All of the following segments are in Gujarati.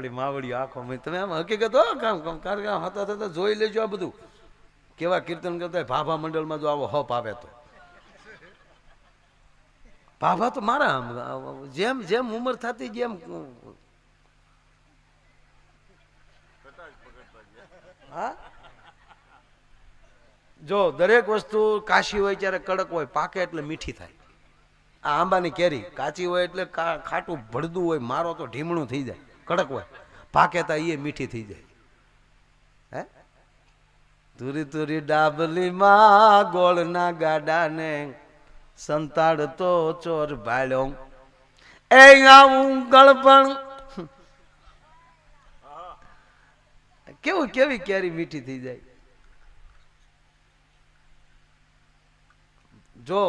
આપણી માવડી આખો મેં તમે આમ હકીકત હો, કામ કામ કારણ કે હતા થતા જોઈ લેજો આ બધું. કેવા કીર્તન કરતા ભાભા મંડળમાં જો આવો હપ આવે તો. ભાભા તો મારા જેમ જેમ ઉંમર થતી જેમ. હા? જો દરેક વસ્તુ કાશી હોય ત્યારે કડક હોય, પાકે એટલે મીઠી થાય. આ આંબાની કેરી, કાચી હોય એટલે ખાટું ભળદું હોય, મારો તો ઢીમણું થઈ જાય. કડક હોય. પાકે તા એ મીઠી થઈ જાય. હે? તુરી તુરી ડાબલીમાં ગોળના ગાડાને સંતાડતો ચોર ભાડ્યો એ આવું ગળપણ કેવું, કેવી કેરી મીઠી થઈ જાય? જો,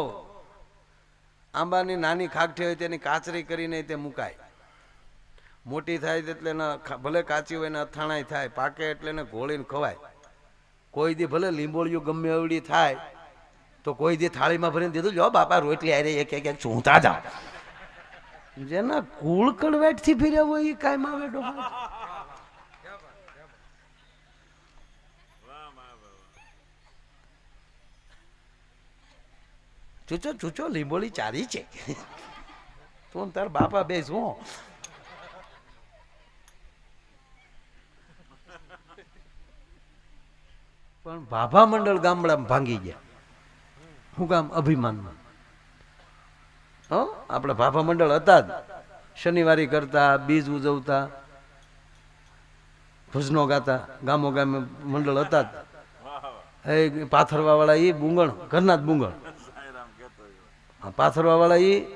આંબાની નાની ખાગઠી હોય તેની કાચરી કરીને તે મુકાય. મોટી થાય એટલે ભલે કાચી હોય ને અથાણાય થાય, પાકે એટલે એને ઘોળીને ખવાય. કોઈ દી ભલે લીંબોળિયું ગમે એવડી થાય, તો કોઈ દી થાળીમાં ભરીને દીધું જો બાપા, રોટલી આરે એક એક ચૂંટા જાવ જેના કુળ કડવાટથી ફેર્યા હોય એ કાયમ આવે ડોહા. ચૂચો ચૂચો, લીંબોળી ચારી છે. તું તાર બાપા બે શું પણ ભાભા મંડળ ગામડામાં ભાંગી ગયા. હું કામ અભિમાનમાં. હો, આપણે ભાભા મંડળ હતા જ. શનિવારી કરતા, બીજ ઉજવતા, ભજનો ગાતા, ગામો ગામે મંડળ હતા જ. એ પાથરવા વાળા એ બુંગણ ઘરના જ બુંગણ પાથરવાવાળા પાથરવા વાળા ઈ,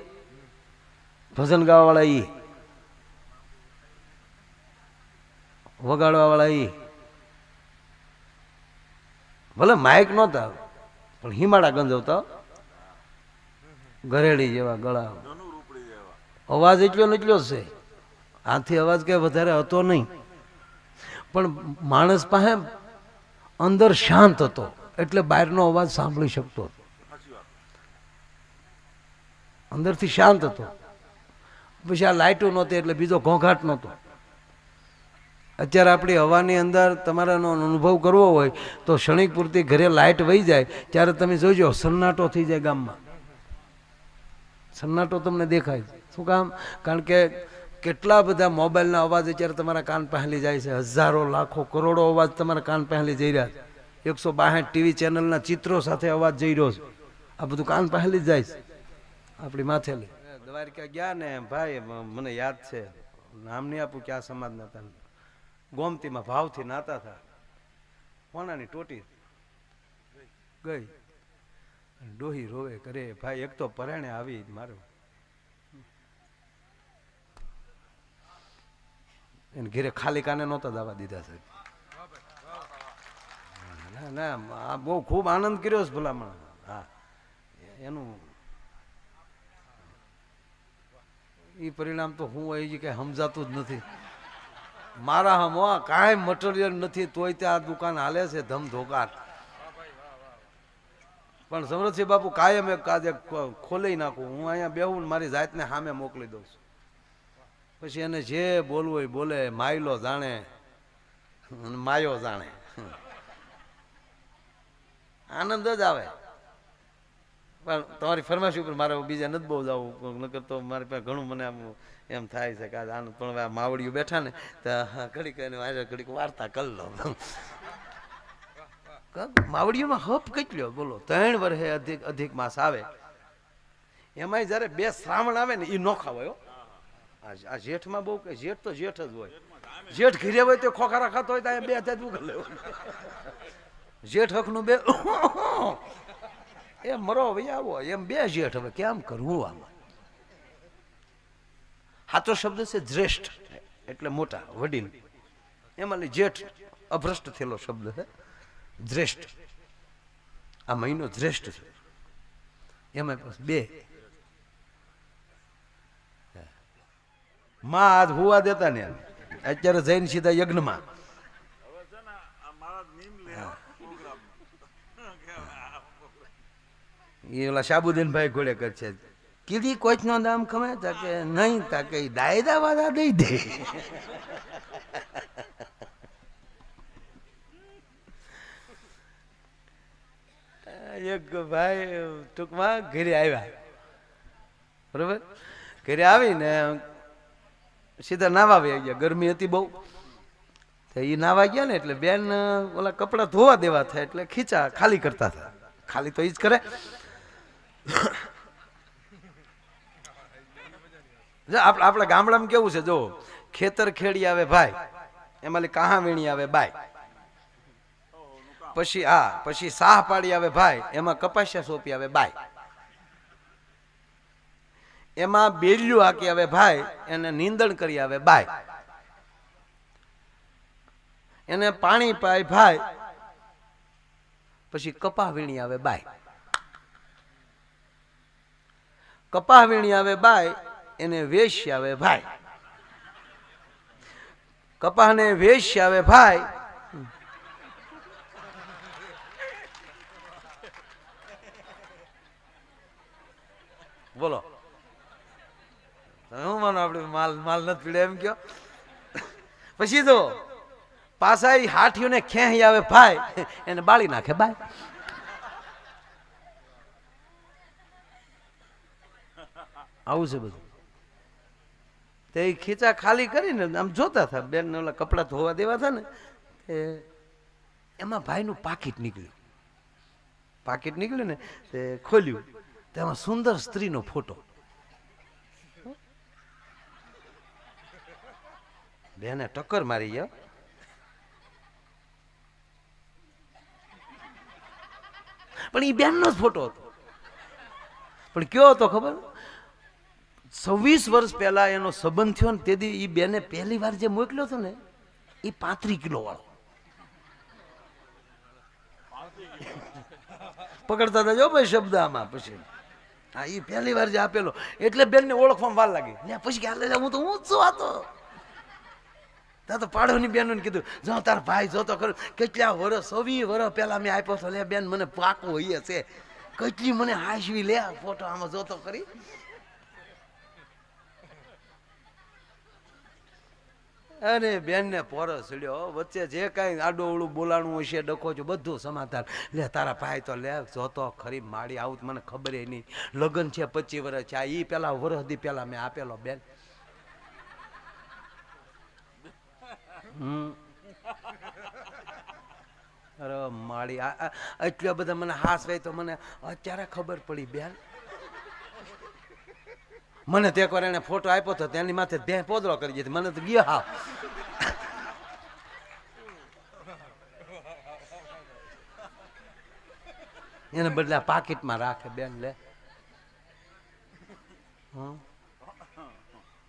ભજન ગાવા વાળા વગાડવાવાળા વગાડવા વાળા ઈ. ભલે માઇક નહોતા, પણ હિમાડા ગંજવતા ગરેડી જેવા ગળા. અવાજ એટલો ને એટલો છે. આથી અવાજ કે વધારે હતો નહીં. પણ માણસ પાસે અંદર શાંત હતો, એટલે બહારનો અવાજ સાંભળી શકતો હતો. અંદરથી શાંત હતો. પછી આ લાઇટો નહોતી, એટલે બીજો ઘોંઘાટ નહોતો. અત્યારે આપણી હવાની અંદર તમારાનો અનુભવ કરવો હોય તો ક્ષણિક પૂરતી ઘરે લાઇટ વહી જાય, ત્યારે તમે જોજો, સન્નાટો થઈ જાય ગામમાં. સન્નાટો તમને દેખાય. શું કામ? કારણ કે કેટલા બધા મોબાઈલના અવાજ અત્યારે તમારા કાન પહેલી જાય છે. હજારો, લાખો, કરોડો અવાજ તમારા કાન પહેલી જઈ રહ્યા છે. એકસો બાસઠ ટીવી ચેનલના ચિત્રો સાથે અવાજ જઈ રહ્યો છે. આ બધું કાન પહેલી જ જાય છે. આપણી માથેલી. દ્વારકા ગયા ને, ભાઈ મને યાદ છે. નામ નહીં આપું, ક્યાં સમાજના હતા ગોમતીમાં ભાવથી નાતા હતા. કોનાની ટોટી ગઈ. ડોહી રોવે કરે, ભાઈ, એક તો પરાણે આવી મારું. એને ઘેરે ખાલી કાને નહોતા દાવા દીધા સાહેબ. ના ના, આ બહુ ખૂબ આનંદ કર્યો છે ભલામણ. હા. એનું એ પરિણામ તો હું જે કઈ સમજાતું જ નથી. મારા હમવા કાંઈ મટીરિયલ નથી, તોય ત્યાં આ દુકાન હાલે છે ધમધોકાર. પણ સમરથસિંહ બાપુ, કાયમ એક કાજે ખોલી નાખું. હું અહીંયા બેહું ને મારી જાતને સામે મોકલી દઉં છું. પછી એને જે બોલવું હોય બોલે, માયલો જાણે માયો જાણે. આનંદ જ આવે. પણ તમારી ફરમાઈશ ઉપર મારે બીજા નથી બહુ જવું નકર તો મારી પાસે ઘણું મને આમ એમ થાય છે કે આનું પણ આ માવડીઓ બેઠા ને, તો ઘડીક એને ઘડીક વાર્તા કરી લો માવડીઓમાં હપ કેટલો, બોલો, ત્રણ વર્ષે અધિક અધિક માસ આવે. એમાંય જ્યારે બે શ્રાવણ આવે ને એ નોખા હોય. આ જેઠમાં બહુ કે, જેઠ તો જેઠ જ હોય. જેઠ ઘીરે હોય તો ખોખારા ખાતો હોય તો બે હાથે ઉગલ લેવું જેઠ હકનું બે એ મરો ભાઈ આવો, એમ બે જેઠ હવે કેમ કરવું આમાં? સાચો શબ્દ છે જ્રેષ્ઠ એટલે મોટા, વડીલ. એમાં જેઠ, અભ્રષ્ટ થયેલો શબ્દ છે. જ્રેષ્ઠ આ મહિનો જ્રેષ્ઠ છે. એમાં બસ બે. માં આજ હોવા દેતા ને અત્યારે જઈને સીધા યજ્ઞમાં. એ ઓલા સાબુદ્દીનભાઈ ઘોડે કર છે. કીધી કોચનો દામ ખમે તા કે નહીં તાકે દાયદા વાદા દઈ દે. એક ભાઈ ટૂંકમાં ઘરે આવ્યા. બરોબર? ઘરે આવીને સીધા નાવા આવી ગયા. ગરમી હતી બહુ. તો એ નાવા ગયા ને એટલે બેન, ઓલા કપડાં ધોવા દેવા થાય એટલે ખીચા ખાલી કરતા હતા ખાલી તો એ જ કરે. આપણા ગામડામાં કેવું છે, જો, ખેતર ખેડી આવે ભાઈ, એમાં કાહા વીણી આવે બાય પછી હા પછી સાહ પાડી આવે ભાઈ, એમાં કપાસિયા સોંપી આવે બાય એમાં બેલ્યું હાકી આવે ભાઈ, એને નીંદણ કરી આવે બાય એને પાણી પાય ભાઈ, પછી કપા વીણી આવે બાય કપા વીણી આવે બાય, એને વેશ આવે ભાઈ. કપાહને વેશ આવે ભાઈ. બોલો. હું માનો આપણે માલ માલ નથી પીડે એમ કયો? પછી તો પાછા હાથીઓને ખેંચી આવે ભાઈ, એને બાળી નાખે બાય. આવું છે બધું. તે ખીચા ખાલી કરીને આમ જોતા હતા બેન ઓલા કપડાં ધોવા દેવા હતા ને, તે એમાં ભાઈનું પાકીટ નીકળ્યું. પાકીટ નીકળ્યું ને, તે ખોલ્યું. તેમાં સુંદર સ્ત્રીનો ફોટો. બેને ટક્કર મારી ગયા. પણ એ બેનનો જ ફોટો હતો. પણ કયો હતો ખબર? છવ્વીસ વર્ષ પહેલા એનો સંબંધ થયો ને તેથી એ બેને પહેલી વાર જે મોકલ્યો હતો ને એ પાંત્રી કિલો વાળો. પકડતા હતા, જો ભાઈ શબ્દ આમાં પછી. હા એ પહેલી વાર જે આપેલો. એટલે બેનને ઓળખવામાં વાર લાગી. ને પછી કે, હાલે હું તો, હું જ છું તો. ત્યાં તો પાડોની બેનોને કીધું, જો તાર ભાઈ જોતો ખરો. કેટલા વર્ષ સવી વર્ષ પહેલા મેં આપ્યો છો લે બેન, મને પાકો હોઈએ છે. કેટલી મને હાશવી લે ફોટો આમાં જોતો કરી અરે બેનને પોરો સડ્યો વચ્ચે જે કાંઈ આડોવડું બોલાણું હશે ડખો છો, બધું સમાધાન. લે, તારા ભાઈ તો લે જોતો ખરી માડી આવું મને ખબર નહીં. લગ્ન છે પચીસ વર્ષ છે ઈ પેલા વરહદી પેલા મેં આપેલો, બેન. હમ. અરે માળી એટલા બધા મને હાસ હોય તો મને અત્યારે ખબર પડી, બેન. મને તે એકવાર એને ફોટો આપ્યો તો તેની માથે બે પોદરો કરી દીધી. મને તો ગયો હા એને બદલે પાકીટમાં રાખે બેન, લે.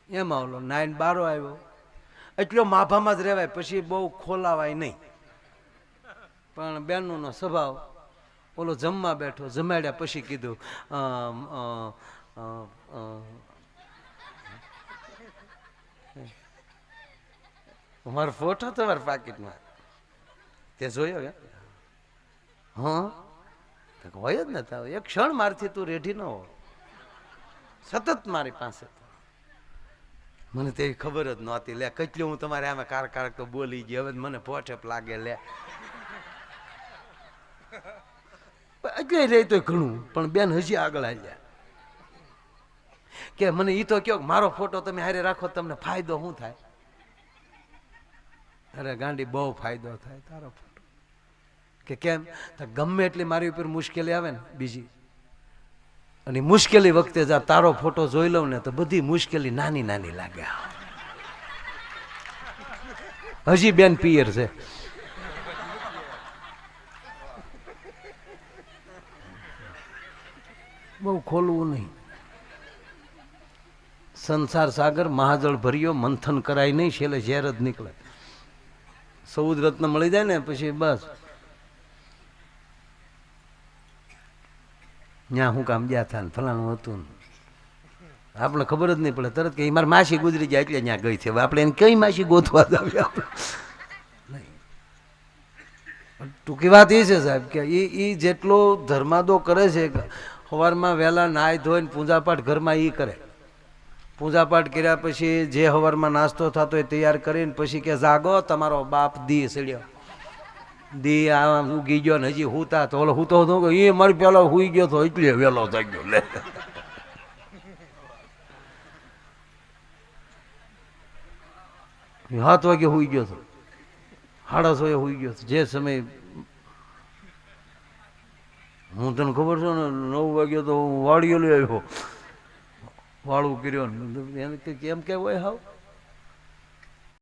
એમાં ઓલો નાઈન બારો આવ્યો. એટલો માભામાં જ રહેવાય, પછી બહુ ખોલાવાય નહીં. પણ બેનનો સ્વભાવ, ઓલો જમવા બેઠો, જમાડ્યા પછી કીધું મારો ફોટો તમારા પાકીટમાં. તે જોયો કે હા? હોય જ ને તાવ. એક ક્ષણ મારથી તું રેઢી ન હો. સતત મારી પાસે. મને તે ખબર જ નહોતી. લે, કેટલું હું તમારે આમે કાર કાર તો બોલી ગઈ હવે મને પોઠેપ લાગે, લે. એટલે રહી તો ઘણું. પણ બેન હજી આગળ આવ્યા કે મને એ તો કયો મારો ફોટો તમે હારે રાખો તમને ફાયદો શું થાય? અરે ગાંડી બહુ ફાયદો થાય તારો કે કેમ? તો ગમે એટલી મારી ઉપર મુશ્કેલી આવે ને બીજી. અને મુશ્કેલી વખતે જા તારો ફોટો જોઈ લઉં ને તો બધી મુશ્કેલી નાની નાની લાગે. હજી બેન પિયર છે. બહુ ખોલવું નહીં. સંસાર સાગર મહાજળ ભર્યો, મંથન કરાય નહીં, છેલ્લે ઝેર જ નીકળે. સૌદ રત્ન મળી જાય ને પછી બસ. ત્યાં હું કામ ગયા હતા ફલાણું હતું. આપણે ખબર જ નહીં પડે, તરત કે મારી માસી ગુજરી જાય એટલે ત્યાં ગઈ છે. હવે આપણે એને કઈ માસી જાવી આપણે? ટૂંકી વાત એ છે સાહેબ કે એ એ જેટલો ધર્માદો કરે છે સવારમાં વહેલા નાહી ધોઈને પૂજાપાઠ ઘરમાં એ કરે. પૂજાપાઠ કર્યા પછી જે હવારમાં નાસ્તો થતો હોય તૈયાર કરીને પછી કે, જાગો, તમારો બાપ દી સડ્યો. દી આમ ઉગી ગયો ને હજી હુતા તો ઓલો હુતો હતો એ મારી પેલો હુઈ ગયો તો એટલે વહેલો થઈ ગયો લે સાત વાગે હુઈ ગયો હતો સાડા છ હુઈ ગયો હતો જે સમય હું તને ખબર છે ને, નવ વાગ્યો તો હું વાડીઓ લઈ આવ્યો. વાળું કર્યો એને કેમ હોય હાવ.